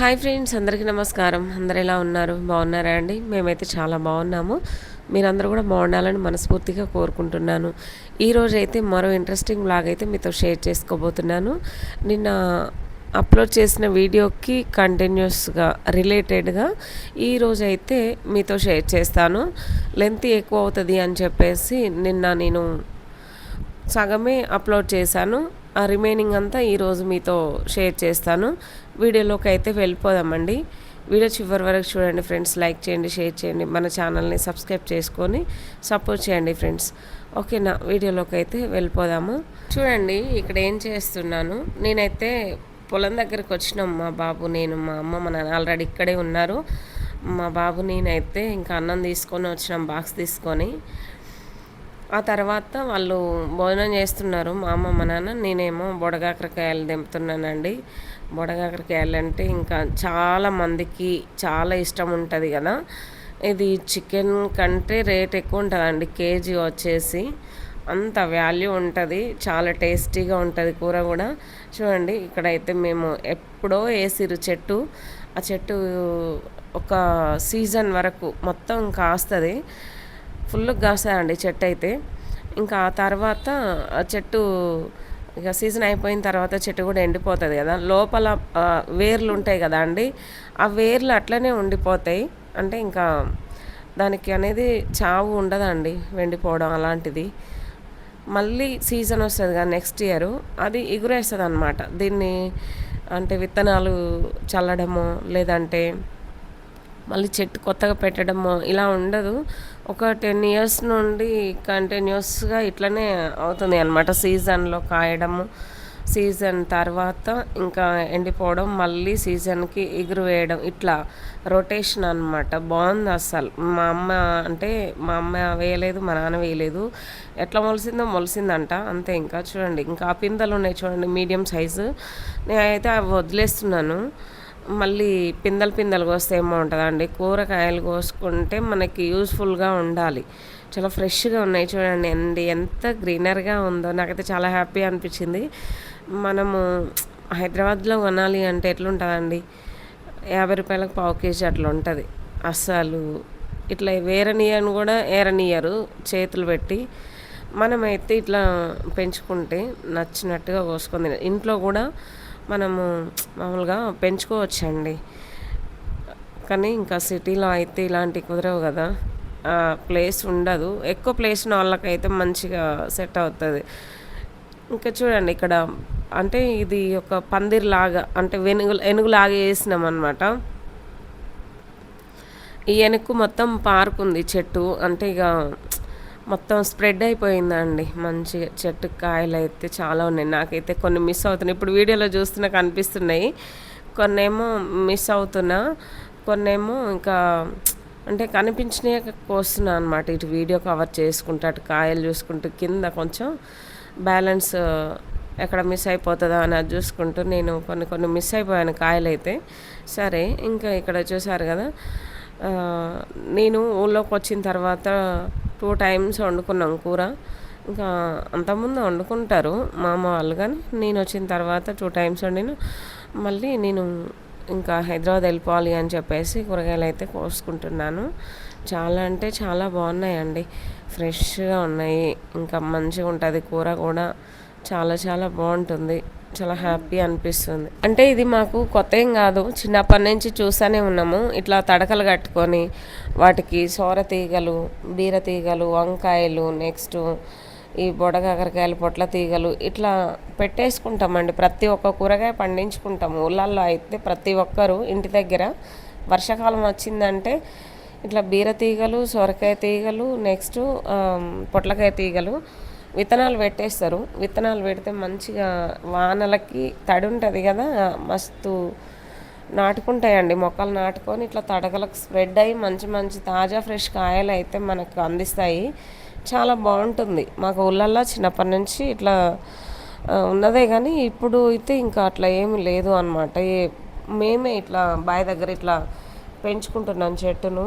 Hi friends అందరికీ నమస్కారం. అందరు ఎలా ఉన్నారు? బాగున్నారా అండి? మేమైతే చాలా బాగున్నాము. మీరందరూ కూడా బాగుండాలని మనస్ఫూర్తిగా కోరుకుంటున్నాను. ఈరోజు అయితే మరో ఇంట్రెస్టింగ్ బ్లాగ్ అయితే మీతో షేర్ చేసుకోబోతున్నాను. నిన్న అప్లోడ్ చేసిన వీడియోకి కంటిన్యూస్గా రిలేటెడ్గా ఈరోజు అయితే మీతో షేర్ చేస్తాను. లెంత్ ఎక్కువ అవుతుంది అని చెప్పేసి నిన్న నేను సగమే అప్లోడ్ చేశాను. ఆ రిమైనింగ్ అంతా ఈరోజు మీతో షేర్ చేస్తాను. వీడియోలోకి అయితే వెళ్ళిపోదామండి. వీడియో చివరి వరకు చూడండి ఫ్రెండ్స్. లైక్ చేయండి షేర్ చేయండి. మన ఛానల్ని సబ్స్క్రైబ్ చేసుకొని సపోర్ట్ చేయండి ఫ్రెండ్స్. ఓకేనా? వీడియోలోకి అయితే వెళ్ళిపోదాము. చూడండి ఇక్కడ ఏం చేస్తున్నాను? నేనైతే పొలం దగ్గరికి వచ్చినాం. మా బాబు నేను మా అమ్మ మా నాన్న ఆల్రెడీ ఇక్కడే ఉన్నారు. మా బాబు నేనైతే ఇంకా అన్నం తీసుకొని వచ్చినాం బాక్స్ తీసుకొని. ఆ తర్వాత వాళ్ళు భోజనం చేస్తున్నారు. మా అమ్మ మా నాన్న నేనేమో బొడగాకరకాయలు దింపుతున్నానండి బొడగాకరకాయలు అంటే ఇంకా చాలా మందికి చాలా ఇష్టం ఉంటుంది కదా. ఇది చికెన్ కంటే రేట్ ఎక్కువ ఉంటుందండి. కేజీ వచ్చేసి అంత వాల్యూ ఉంటుంది. చాలా టేస్టీగా ఉంటుంది కూర కూడా. చూడండి ఇక్కడైతే మేము ఎప్పుడో వేసిరు చెట్టు. ఆ చెట్టు ఒక సీజన్ వరకు మొత్తం కాస్తుంది. ఫుల్ కాస్తాయండి చెట్టు అయితే. ఇంకా ఆ తర్వాత ఆ చెట్టు ఇక సీజన్ అయిపోయిన తర్వాత చెట్టు కూడా ఎండిపోతుంది కదా. లోపల వేర్లు ఉంటాయి కదా అండి. ఆ వేర్లు అట్లనే ఉండిపోతాయి. అంటే ఇంకా దానికి అనేది చావు ఉండదండి వెండిపోవడం అలాంటిది. మళ్ళీ సీజన్ వస్తుంది కదా నెక్స్ట్ ఇయర్. అది ఎగురేస్తుంది అనమాట దీన్ని అంటే విత్తనాలు చల్లడము లేదంటే మళ్ళీ చెట్టు కొత్తగా పెట్టడము ఇలా ఉండదు. ఒక టెన్ ఇయర్స్ నుండి కంటిన్యూస్గా ఇట్లనే అవుతుంది అనమాట సీజన్లో కాయడము సీజన్ తర్వాత ఇంకా ఎండిపోవడం మళ్ళీ సీజన్కి ఎగురు వేయడం ఇట్లా రొటేషన్ అనమాట బాగుంది అసలు. మా అమ్మ అంటే మా అమ్మ వేయలేదు మా నాన్న వేయలేదు. ఎట్లా మొలిసిందో మొలిసిందంట. అంతే ఇంకా చూడండి. ఇంకా పిందలు ఉన్నాయి చూడండి మీడియం సైజు. నేనైతే అవి వదిలేస్తున్నాను. మళ్ళీ పిందలు పిందలు కోస్తే ఏమో ఉంటుందండి కూరగాయలు కోసుకుంటే మనకి యూస్ఫుల్గా ఉండాలి. చాలా ఫ్రెష్గా ఉన్నాయి చూడండి. అండి ఎంత గ్రీనర్గా ఉందో నాకైతే చాలా హ్యాపీ అనిపించింది. మనము హైదరాబాద్లో కొనాలి అంటే ఎట్లుంటుందండి? యాభై రూపాయలకు పావు కేజీ అట్లా ఉంటుంది అస్సలు ఇట్లా వేరనీయను కూడా ఏరనీయరు. చేతులు పెట్టి మనమైతే ఇట్లా పెంచుకుంటే నచ్చినట్టుగా కోసుకుంది ఇంట్లో కూడా మనము మామూలుగా పెంచుకోవచ్చండి. కానీ ఇంకా సిటీలో అయితే ఇలాంటివి కుదరవు కదా. ప్లేస్ ఉండదు. ఎక్కువ ప్లేస్ ఉన్న వాళ్ళకైతే మంచిగా సెట్ అవుతుంది. ఇంకా చూడండి ఇక్కడ అంటే ఇది ఒక పందిరిలాగా అంటే వెనుగు ఎనుగులాగా వేసినాం అనమాట ఈ వెనుక్కు మొత్తం పార్క్ ఉంది చెట్టు. అంటే ఇక మొత్తం స్ప్రెడ్ అయిపోయిందండి. మంచిగా చెట్టు కాయలు అయితే చాలా ఉన్నాయి. నాకైతే కొన్ని మిస్ అవుతున్నాయి. ఇప్పుడు వీడియోలో చూస్తున్నా కనిపిస్తున్నాయి. కొన్నేమో మిస్ అవుతున్నా. కొన్నేమో ఇంకా అంటే కనిపించినాయి కోస్తున్నా అనమాట ఇటు వీడియో కవర్ చేసుకుంటూ అటు కాయలు చూసుకుంటూ కింద కొంచెం బ్యాలెన్స్ ఎక్కడ మిస్ అయిపోతుందా అని అది చూసుకుంటూ నేను కొన్ని కొన్ని మిస్ అయిపోయాను కాయలు అయితే సరే ఇంకా ఇక్కడ చూసారు కదా. నేను ఊళ్ళోకి వచ్చిన తర్వాత టూ టైమ్స్ వండుకున్నాం కూర. ఇంకా అంతకుముందు వండుకుంటారు మా అమ్మ వాళ్ళు కానీ నేను వచ్చిన తర్వాత టూ టైమ్స్ వండిన. మళ్ళీ నేను ఇంకా హైదరాబాద్ వెళ్ళిపోవాలి అని చెప్పేసి కూరగాయలు అయితే కోసుకుంటున్నాను. చాలా అంటే చాలా బాగున్నాయండి. ఫ్రెష్గా ఉన్నాయి. ఇంకా మంచిగా ఉంటుంది కూర కూడా. చాలా చాలా బాగుంటుంది. చాలా హ్యాపీ అనిపిస్తుంది. అంటే ఇది మాకు కొత్త ఏం కాదు. చిన్నప్పటి నుంచి చూస్తూనే ఉన్నాము. ఇట్లా తడకలు కట్టుకొని వాటికి సోర తీగలు బీర తీగలు వంకాయలు నెక్స్ట్ ఈ బొడగాకరకాయలు పొట్ల తీగలు ఇట్లా పెట్టేసుకుంటామండి. ప్రతి ఒక్క కూరగాయ పండించుకుంటాము. ఊళ్ళల్లో అయితే ప్రతి ఒక్కరు ఇంటి దగ్గర వర్షాకాలం వచ్చిందంటే ఇట్లా బీర తీగలు సొరకాయ తీగలు నెక్స్ట్ పొట్లకాయ తీగలు విత్తనాలు పెట్టేస్తారు. విత్తనాలు పెడితే మంచిగా వానలకి తడి ఉంటుంది కదా మస్తు నాటుకుంటాయండి. మొక్కలు నాటుకొని ఇట్లా తడకలకు స్ప్రెడ్ అయ్యి మంచి మంచి తాజా ఫ్రెష్ కాయలు అయితే మనకు అందిస్తాయి. చాలా బాగుంటుంది. మాకు ఊళ్ళల్లో చిన్నప్పటి నుంచి ఇట్లా ఉన్నదే కానీ ఇప్పుడు అయితే ఇంకా అట్లా ఏమి లేదు అనమాట మేమే ఇట్లా బావి దగ్గర ఇట్లా పెంచుకుంటున్నాం చెట్టును.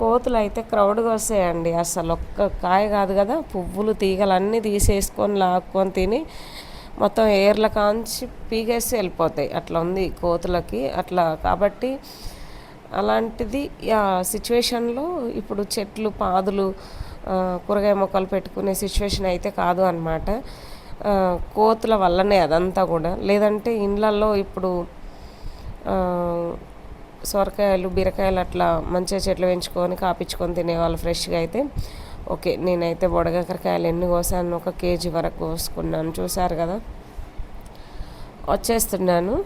కోతులు అయితే క్రౌడ్గా వస్తాయండి. అసలు ఒక్క కాయ కాదు కదా పువ్వులు తీగలు అన్నీ తీసేసుకొని లాక్కొని తిని మొత్తం ఏర్ల కాంచి పీగేసి వెళ్ళిపోతాయి. అట్లా ఉంది కోతులకి అట్లా. కాబట్టి అలాంటిది ఆ సిచ్యువేషన్లో ఇప్పుడు చెట్లు పాదులు కూరగాయ మొక్కలు పెట్టుకునే సిచ్యువేషన్ అయితే కాదు అనమాట కోతుల వల్లనే అదంతా కూడా. లేదంటే ఇండ్లల్లో ఇప్పుడు సొరకాయలు బీరకాయలు అట్లా మంచిగా చెట్లు పెంచుకొని కాపించుకొని తినేవాళ్ళు ఫ్రెష్గా అయితే. ఓకే నేనైతే బొడగకరకాయలు ఎన్ని కోసాను ఒక కేజీ వరకు కోసుకున్నాను. చూసారు కదా? వచ్చేస్తున్నాను.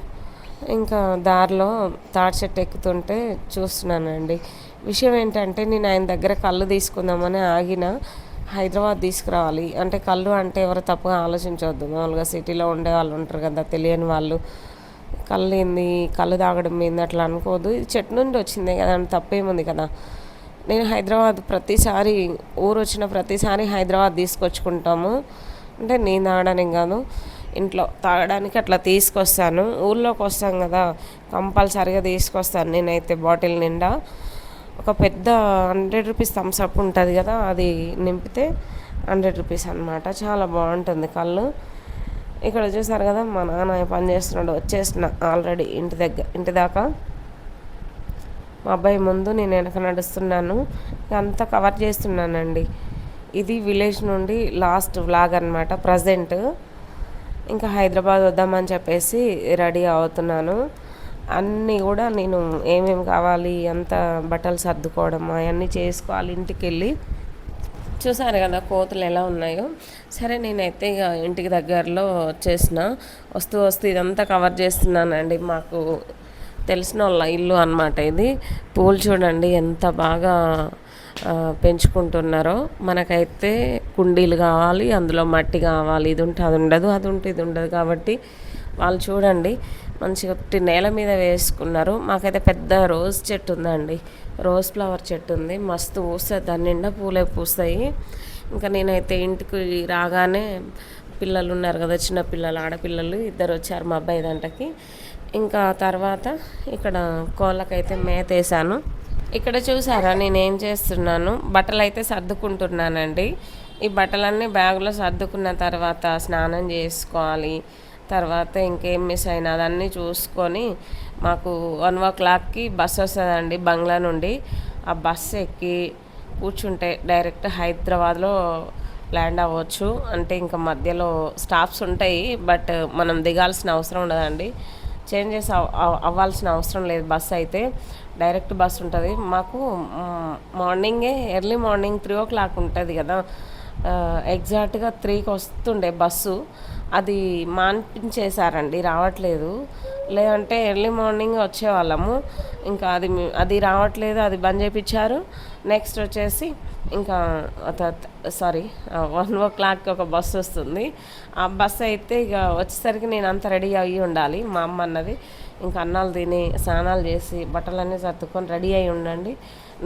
ఇంకా దారిలో తాడి చెట్టు ఎక్కుతుంటే చూస్తున్నానండి. విషయం ఏంటంటే నేను ఆయన దగ్గర కళ్ళు తీసుకుందామని ఆగిన హైదరాబాద్ తీసుకురావాలి. అంటే కళ్ళు అంటే ఎవరు తప్పుగా ఆలోచించవద్దు మామూలుగా సిటీలో ఉండే వాళ్ళు ఉంటారు కదా తెలియని వాళ్ళు. కళ్ళు ఏంది కళ్ళు తాగడం ఏంది అట్లా అనుకోదు ఇది చెట్టు నుండి వచ్చిందే కదా అని తప్పేముంది కదా. నేను హైదరాబాద్ ప్రతిసారి ఊరు వచ్చిన ప్రతిసారి హైదరాబాద్ తీసుకొచ్చుకుంటాము. అంటే నేను తాగడానికి కాదు ఇంట్లో తాగడానికి అట్లా తీసుకొస్తాను. ఊళ్ళోకి వస్తాం కదా కంపల్సరిగా తీసుకొస్తాను నేనైతే బాటిల్ నిండా. ఒక పెద్ద హండ్రెడ్ రూపీస్ థమ్స్అప్ ఉంటుంది కదా అది నింపితే హండ్రెడ్ రూపీస్ అనమాట చాలా బాగుంటుంది కళ్ళు. ఇక్కడ చూసారు కదా మా నాన్న పని చేస్తున్నాడు వచ్చేసిన ఆల్రెడీ ఇంటి దగ్గర ఇంటి దాకా. మా అబ్బాయి ముందు నేను వెనక నడుస్తున్నాను అంతా కవర్ చేస్తున్నానండి. ఇది విలేజ్ నుండి లాస్ట్ వ్లాగ్ అనమాట ప్రజెంట్ ఇంకా హైదరాబాద్ వద్దామని చెప్పేసి రెడీ అవుతున్నాను. అన్నీ కూడా నేను ఏమేమి కావాలి ఎంత బట్టలు సర్దుకోవడం అవన్నీ చేసుకోవాలి ఇంటికి వెళ్ళి చూసారు కదా కోతులు ఎలా ఉన్నాయో. సరే నేనైతే ఇక ఇంటికి దగ్గరలో వచ్చేసిన. వస్తూ వస్తూ ఇదంతా కవర్ చేస్తున్నానండి. మాకు తెలిసిన వాళ్ళ ఇల్లు అనమాట ఇది. పూలు చూడండి ఎంత బాగా పెంచుకుంటున్నారో. మనకైతే కుండీలు కావాలి అందులో మట్టి కావాలి. ఇది ఉంటే అది ఉండదు అది ఉంటే ఇది ఉండదు కాబట్టి వాళ్ళు చూడండి. మంచిగా నేల మీద వేసుకున్నారు. మాకైతే పెద్ద రోజ్ చెట్టు ఉందండి. రోజ్ ఫ్లవర్ చెట్టు ఉంది. మస్తు పూస్తుంది. దాని నిండా పూలే పూస్తాయి. ఇంకా నేనైతే ఇంటికి రాగానే పిల్లలు ఉన్నారు కదా చిన్న పిల్లలు ఆడపిల్లలు ఇద్దరు వచ్చారు మా అబ్బాయి దంటకి. ఇంకా తర్వాత ఇక్కడ కోళ్ళకైతే మేత వేసాను. ఇక్కడ చూసారా నేను ఏం చేస్తున్నాను? బట్టలు అయితే సర్దుకుంటున్నానండి. ఈ బట్టలన్నీ బ్యాగులో సర్దుకున్న తర్వాత స్నానం చేసుకోవాలి. తర్వాత ఇంకేం మిస్ అయినా అదన్నీ చూసుకొని మాకు వన్ ఓ క్లాక్కి బస్సు వస్తుందండి బంగ్లా నుండి. ఆ బస్సు ఎక్కి కూర్చుంటే డైరెక్ట్ హైదరాబాద్లో ల్యాండ్ అవ్వచ్చు. అంటే ఇంకా మధ్యలో స్టాప్స్ ఉంటాయి బట్ మనం దిగాల్సిన అవసరం ఉండదండి. చేంజెస్ అవ్వాల్సిన అవసరం లేదు బస్ అయితే. డైరెక్ట్ బస్ ఉంటుంది. మాకు మార్నింగే early morning three o'clock ఉంటుంది కదా. ఎగ్జాక్ట్గా త్రీకి వస్తుండే బస్సు అది మాన్పించేశారండి రావట్లేదు. లేదంటే ఎర్లీ మార్నింగ్ వచ్చేవాళ్ళము. ఇంకా అది అది రావట్లేదు అది బంద్ చేయించారు నెక్స్ట్ వచ్చేసి ఇంకా సారీ వన్ ఓ క్లాక్కి ఒక బస్సు వస్తుంది. ఆ బస్సు అయితే ఇక వచ్చేసరికి నేను అంత రెడీ అయ్యి ఉండాలి. మా అమ్మ అన్నది ఇంకా అన్నాలు తిని స్నానాలు చేసి బట్టలన్నీ సర్దుకొని రెడీ అయి ఉండండి.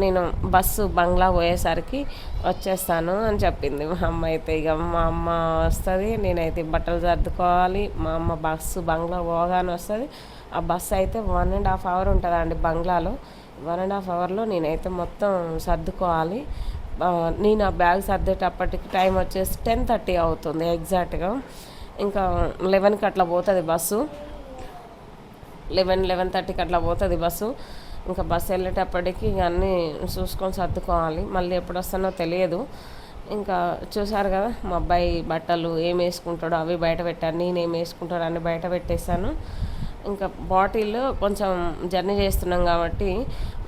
నేను బస్సు బంగ్లా పోయేసరికి వచ్చేస్తాను అని చెప్పింది. మా అమ్మ అయితే ఇక మా అమ్మ వస్తుంది నేనైతే బట్టలు సర్దుకోవాలి మా అమ్మ బస్సు బంగ్లా పోగానే వస్తుంది. ఆ బస్సు అయితే వన్ అండ్ హాఫ్ అవర్ ఉంటుందండి బంగ్లాలో. వన్ అండ్ హాఫ్ అవర్లో నేనైతే మొత్తం సర్దుకోవాలి. నేను ఆ బ్యాగ్ సర్దేటప్పటికి టైం వచ్చేసి టెన్ థర్టీ అవుతుంది ఎగ్జాక్ట్గా. ఇంకా లెవెన్కి అట్లా పోతుంది బస్సు. లెవెన్ లెవెన్ థర్టీకి అట్లా పోతుంది బస్సు. ఇంకా బస్సు వెళ్ళేటప్పటికి అన్నీ చూసుకొని సర్దుకోవాలి. మళ్ళీ ఎప్పుడు వస్తానో తెలియదు. ఇంకా చూసారు కదా మా అబ్బాయి బట్టలు ఏం వేసుకుంటాడో అవి బయట పెట్టాను నేను ఏం వేసుకుంటాడో అని బయట పెట్టేశాను. ఇంకా బాటిల్ కొంచెం జర్నీ చేస్తున్నాం కాబట్టి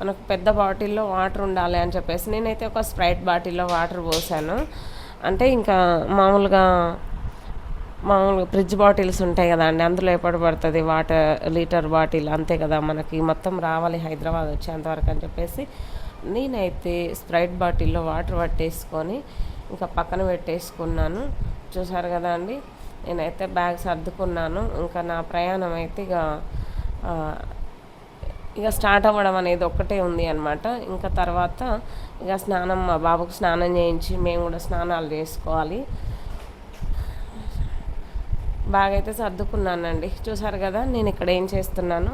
మనకు పెద్ద బాటిల్లో వాటర్ ఉండాలి అని చెప్పేసి నేనైతే ఒక స్ప్రైట్ బాటిల్లో వాటర్ పోసాను. అంటే ఇంకా మామూలుగా మామూలుగా ఫ్రిడ్జ్ బాటిల్స్ ఉంటాయి కదా అండి అందులో ఎప్పుడు పడుతుంది? వాటర్ లీటర్ బాటిల్ అంతే కదా మనకి. మొత్తం రావాలి హైదరాబాద్ వచ్చేంతవరకు అని చెప్పేసి నేనైతే స్ప్రైట్ బాటిల్లో వాటర్ పట్టేసుకొని ఇంకా పక్కన పెట్టేసుకున్నాను. చూసారు కదా అండి నేనైతే బ్యాగ్ సర్దుకున్నాను ఇంకా నా ప్రయాణం అయితే ఇక ఇక స్టార్ట్ అవ్వడం అనేది ఒక్కటే ఉంది అనమాట ఇంకా తర్వాత ఇక స్నానం మా బాబుకు స్నానం చేయించి మేము కూడా స్నానాలు చేసుకోవాలి. బాగా అయితే సర్దుకున్నానండి. చూసారు కదా నేను ఇక్కడ ఏం చేస్తున్నాను?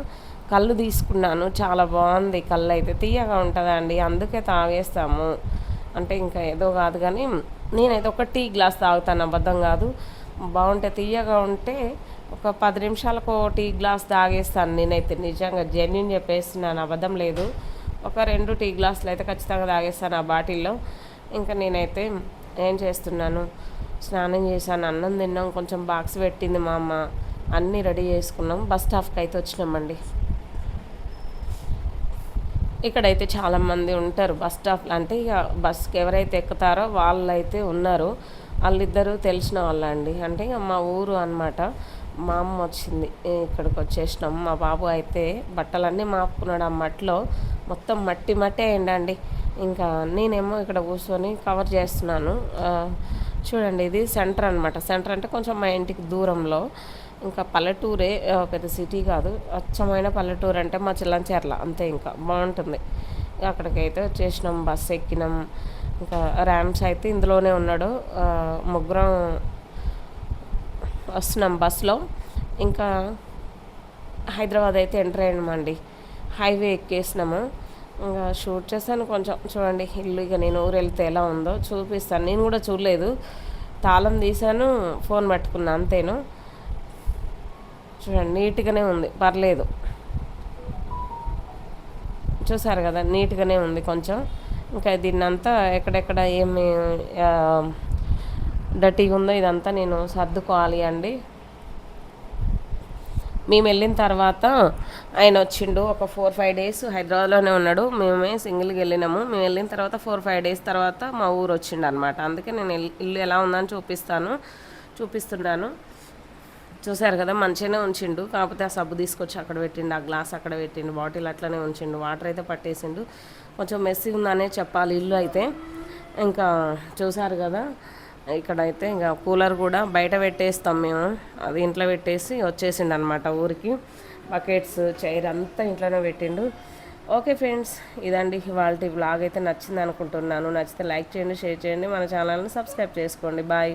కళ్ళు తీసుకున్నాను. చాలా బాగుంది. కళ్ళు అయితే తీయగా ఉంటుందండి అందుకే తాగేస్తాము. అంటే ఇంకా ఏదో కాదు కానీ నేనైతే ఒక టీ గ్లాస్ తాగుతాను. అబద్ధం కాదు. బాగుంటే తీయగా ఉంటే ఒక పది నిమిషాలకు టీ గ్లాస్ తాగేస్తాను. నేనైతే నిజంగా జెన్యున్ చెప్పేస్తున్నాను. అబద్ధం లేదు. ఒక రెండు టీ గ్లాసులు అయితే ఖచ్చితంగా తాగేస్తాను ఆ బాటిల్లో. ఇంకా నేనైతే ఏం చేస్తున్నాను? స్నానం చేశాను అన్నం తిన్నాం కొంచెం బాక్స్ పెట్టింది మా అమ్మ. అన్నీ రెడీ చేసుకున్నాం. బస్ స్టాప్కి అయితే వచ్చినామండి. ఇక్కడైతే చాలామంది ఉంటారు బస్ స్టాప్లో అంటే ఇక బస్కి ఎవరైతే ఎక్కుతారో వాళ్ళైతే ఉన్నారు. వాళ్ళిద్దరూ తెలిసిన వాళ్ళండి. అంటే ఇక మా ఊరు అనమాట మా అమ్మ వచ్చింది ఇక్కడికి వచ్చేసినాం. మా బాబు అయితే బట్టలన్నీ మాపుకున్నాడు ఆ మట్టిలో. మొత్తం మట్టి మట్టి అయ్యండి ఇంకా నేనేమో ఇక్కడ కూర్చొని కవర్ చేస్తున్నాను. చూడండి ఇది సెంటర్ అనమాట సెంటర్ అంటే కొంచెం మా ఇంటికి దూరంలో. ఇంకా పల్లెటూరే పెద్ద సిటీ కాదు. అచ్చమైన పల్లెటూరు అంటే మా చిల్లంచేర్ల అంతే ఇంకా. బాగుంటుంది. అక్కడికైతే వచ్చేసినాం బస్సు ఎక్కినాం. ఇంకా ర్యామ్స్ అయితే ఇందులోనే ఉన్నాడు. ముగ్గురం వస్తున్నాం బస్సులో. ఇంకా హైదరాబాద్ అయితే ఎంటర్ అయ్యామండి. హైవే ఎక్కేసినాము. ఇంకా షూట్ చేశాను కొంచెం. చూడండి ఇల్లు ఇక నేను ఊరు వెళ్తే ఎలా ఉందో చూపిస్తాను. నేను కూడా చూడలేదు. తాళం తీశాను ఫోన్ పట్టుకున్నా అంతేను. చూడండి నీట్గానే ఉంది. పర్లేదు. చూసారు కదా నీట్గానే ఉంది కొంచెం. ఇంకా దీన్నంతా ఎక్కడెక్కడ ఏమి డర్టీగా ఉందో ఇదంతా నేను సర్దుకోవాలి అండి. మేము వెళ్ళిన తర్వాత ఆయన వచ్చిండు. ఒక ఫోర్ ఫైవ్ డేస్ హైదరాబాద్లోనే ఉన్నాడు. మేమే సింగిల్గా వెళ్ళినాము. మేము వెళ్ళిన తర్వాత ఫోర్ ఫైవ్ డేస్ తర్వాత మా ఊరు వచ్చిండు అనమాట అందుకే నేను ఇల్లు ఎలా ఉందని చూపిస్తాను. చూపిస్తున్నాను చూశారు కదా మంచిగానే ఉంచిండు. కాకపోతే ఆ సబ్బు తీసుకొచ్చి అక్కడ పెట్టిండు. ఆ గ్లాస్ అక్కడ పెట్టిండు. బాటిల్ అట్లనే ఉంచిండు. వాటర్ అయితే పట్టేసిండు. కొంచెం మెస్సీ ఉందనే చెప్పాలి ఇల్లు అయితే. ఇంకా చూశారు కదా ఇక్కడైతే ఇంకా కూలర్ కూడా బయట పెట్టేస్తాం మేము. అది ఇంట్లో పెట్టేసి వచ్చేసిండు అనమాట ఊరికి. బకెట్స్ చైర్ అంతా ఇంట్లోనే పెట్టిండు. ఓకే ఫ్రెండ్స్ ఇదండి వాళ్ళ బ్లాగ్ అయితే నచ్చింది అనుకుంటున్నాను నచ్చితే లైక్ చేయండి షేర్ చేయండి. మన ఛానల్ని సబ్స్క్రైబ్ చేసుకోండి. బాయ్.